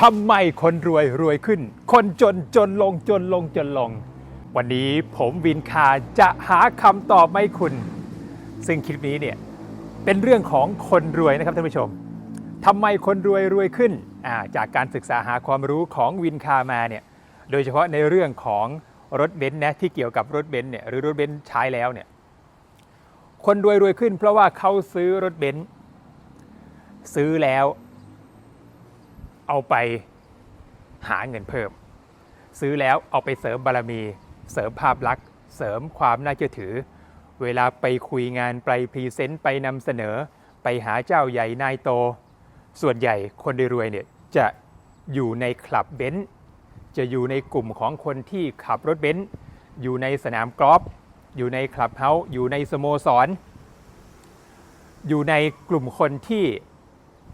ทำไมคนรวยรวยขึ้น คนจนจนลงจนลงจนลง วันนี้ผมวินคาจะหาคำตอบให้คุณ ซึ่งคลิปนี้เนี่ยเป็นเรื่องของคนรวยนะครับท่านผู้ชมทำไมคนรวยรวยขึ้นาจากการศึกษาหาความรู้ของวินคามาเนี่ยโดยเฉพาะในเรื่องของรถเบนซ์นะที่เกี่ยวกับรถเบนซ์เนี่ยหรือรถเบนซ์ใช้แล้วเนี่ยคนรวยรวยขึ้น เพราะว่าเขาซื้อรถเบนซ์ซื้อแล้ว เอาไปหาเงินเพิ่ม ซื้อแล้วเอาไปเสริมบารมี เสริมภาพลักษณ์เสริมความน่าเชื่อถือ เวลาไปคุยงานไปพรีเซนต์ไปนำเสนอ ไปหาเจ้าใหญ่นายโต ส่วนใหญ่คนรวยเนี่ยจะอยู่ในคลับเบนซ์จะอยู่ในกลุ่มของคนที่ขับรถเบนซ์อยู่ในสนามกอล์ฟอยู่ในคลับเฮาส์อยู่ในสโมสร อยู่ในกลุ่มคนที่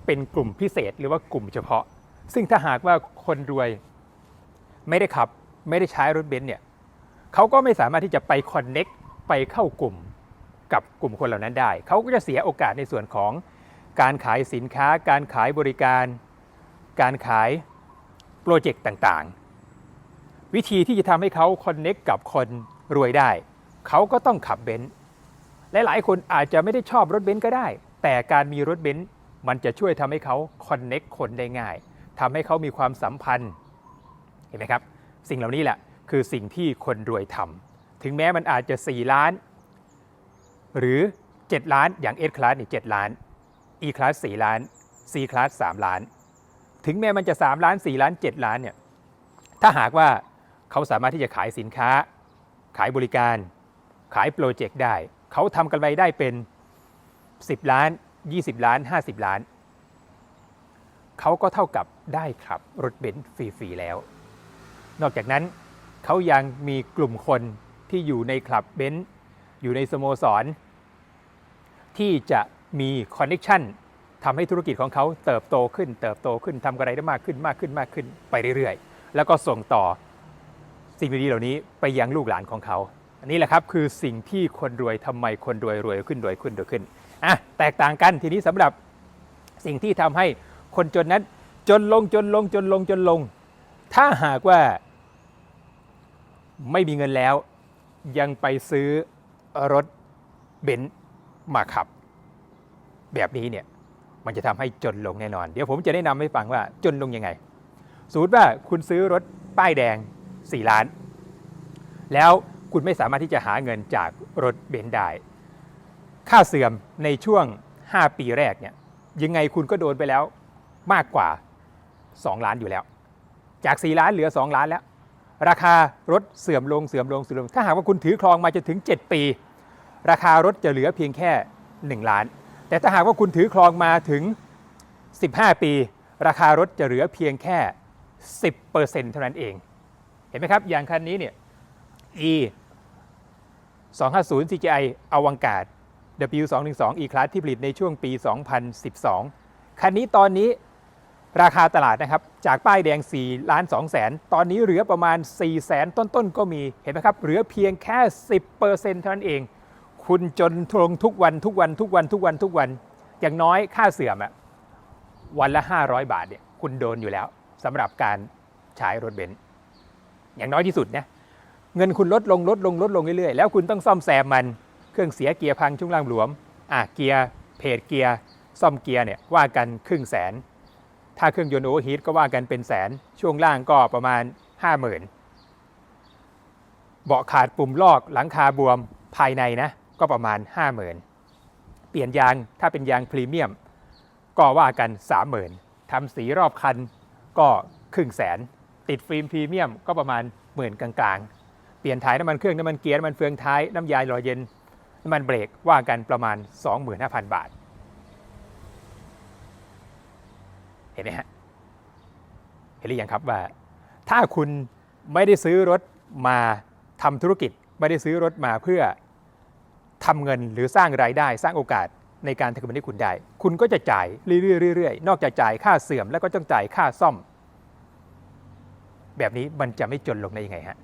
เป็นกลุ่มพิเศษหรือว่ากลุ่มเฉพาะ ซึ่งถ้าหากว่าคนรวยไม่ได้ขับ ไม่ได้ใช้รถเบนซ์เนี่ยเขาก็ไม่สามารถที่จะไปคอนเน็กไปเข้ากลุ่มกับกลุ่มคนเหล่านั้นได้ เขาก็จะเสียโอกาสในส่วนของการขายสินค้า การขายบริการ การขายโปรเจกต์ต่างๆ วิธีที่จะทำให้เขาคอนเน็กกับคนรวยได้ เขาก็ต้องขับเบนซ์หลายๆ คนอาจจะไม่ได้ชอบรถเบนซ์ก็ได้ แต่การมีรถเบนซ์มันจะช่วยทำให้เขาคอนเน็กคนได้ง่าย ทำให้เขามีความสัมพันธ์เห็นไหมครับ สิ่งเหล่านี้แหละคือสิ่งที่คนรวยทำถึงแม้มันอาจจะ 4 ล้าน หรือ 7 ล้านอย่าง S Class นี่7ล้าน E Class 4ล้าน C Class 3ล้าน ถึงแม้มันจะ 3 ล้าน 4 ล้าน 7 ล้านเนี่ยถ้าหากว่าเขาสามารถที่จะขายสินค้า ขายบริการ ขายโปรเจกต์ได้ เขาทำกันไปได้เป็น 10 ล้าน 20 ล้าน 50 ล้าน เขาก็เท่ากับได้ขับรถเบนซ์ฟรีๆแล้ว นอกจากนั้นเขายังมีกลุ่มคนที่อยู่ในคลับเบนซ์อยู่ในสโมสร ที่จะมีคอนเน็ชันทำให้ธุรกิจของเขาเติบโตขึ้น เติบโตขึ้นทำอะไรได้มากขึ้นมากขึ้นมากขึ้นไปเรื่อยๆ แล้วก็ส่งต่อสิ่งดีๆเหล่านี้ไปยังลูกหลานของเขา อันนี้แหละครับคือสิ่งที่คนรวยทำไมคนรวยรวยขึ้นรวยขึ้นรวยขึ้นอะแตกต่างกันทีนี้สำหรับสิ่งที่ทำให้ คนจนนั้น จนลงจนลงจนลงจนลง ถ้าหากว่าไม่มีเงินแล้ว ยังไปซื้อรถเบนซ์มาขับ แบบนี้เนี่ยมันจะทำให้จนลงแน่นอน เดี๋ยวผมจะแนะนำให้ฟังว่าจนลงยังไง สมมติว่าคุณซื้อรถป้ายแดง 4 ล้าน แล้วคุณไม่สามารถที่จะหาเงินจากรถเบนซ์ได้ ค่าเสื่อมในช่วง 5 ปีแรกเนี่ยยังไงคุณก็โดนไปแล้ว มากกว่า 2 ล้านอยู่แล้ว จาก 4 ล้านเหลือ 2 ล้านแล้ว ราคารถเสื่อมลงเสื่อมลงเสื่อมลง ถ้าหากว่าคุณถือครองมาจนถึง 7 ปี ราคารถจะเหลือเพียงแค่ 1 ล้าน แต่ถ้าหากว่าคุณถือครองมาถึง 15 ปี ราคารถจะเหลือเพียงแค่ 10%เท่านั้นเอง เห็นไหมครับ อย่างคันนี้เนี่ย E 250 CGI อวังกาศ W212 E Class ที่ผลิตในช่วงปี 2012 คันนี้ตอนนี้ ราคาตลาดนะครับ จากป้ายแดง4ล้าน2แสนตอนนี้เหลือประมาณ 4 แสนต้นๆ ก็มีเห็นไหมครับ เหลือเพียงแค่ 10%เท่านั้นเอง คุณจนทงทุกวันทุกวันทุกวันทุกวันทุกวัน อย่างน้อยค่าเสื่อมอะวันละ 500 บาทเนี่ยคุณโดนอยู่แล้วสำหรับการใช้รถเบนซ์อย่างน้อยที่สุดนะเงินคุณลดลงลดลงลดลงเรื่อยๆ แล้วคุณต้องซ่อมแซมมันเครื่องเสียเกียร์พังช่วงล่างหลวมอะเกียร์เพจเกียร์ซ่อมเกียร์เนี่ยว่ากันครึ่งแสน ถ้าเครื่องยนต์โอเวอร์ฮีทก็ว่ากันเป็นแสน ช่วงล่างก็ประมาณ 50,000 เบาะขาดปุ่มลอกหลังคาบวมภายในนะ ก็ประมาณ 50,000 เปลี่ยนยางถ้าเป็นยางพรีเมียม ก็ว่ากัน 30,000ทำสีรอบคันก็ครึ่งแสน ติดฟิล์มพรีเมียมก็ประมาณหมื่นกลางๆ เปลี่ยนถ่ายน้ำมันเครื่องน้ำมันเกียร์น้ำมันเฟืองท้ายน้ำยาหล่อเย็นน้ำมันเบรกว่ากันประมาณ 25,000 บาท เห็นไหมฮะเห็นหรือยังครับว่า ถ้าคุณไม่ได้ซื้อรถมาทำธุรกิจ ไม่ได้ซื้อรถมาเพื่อทำเงินหรือสร้างรายได้สร้างโอกาสในการทำเงินให้คุณได้ คุณก็จะจ่ายเรื่อยๆเรื่อยๆนอกจากจ่ายค่าเสื่อมแล้วก็ต้องจ่ายค่าซ่อม แบบนี้มันจะไม่จนลงได้ยังไงฮะ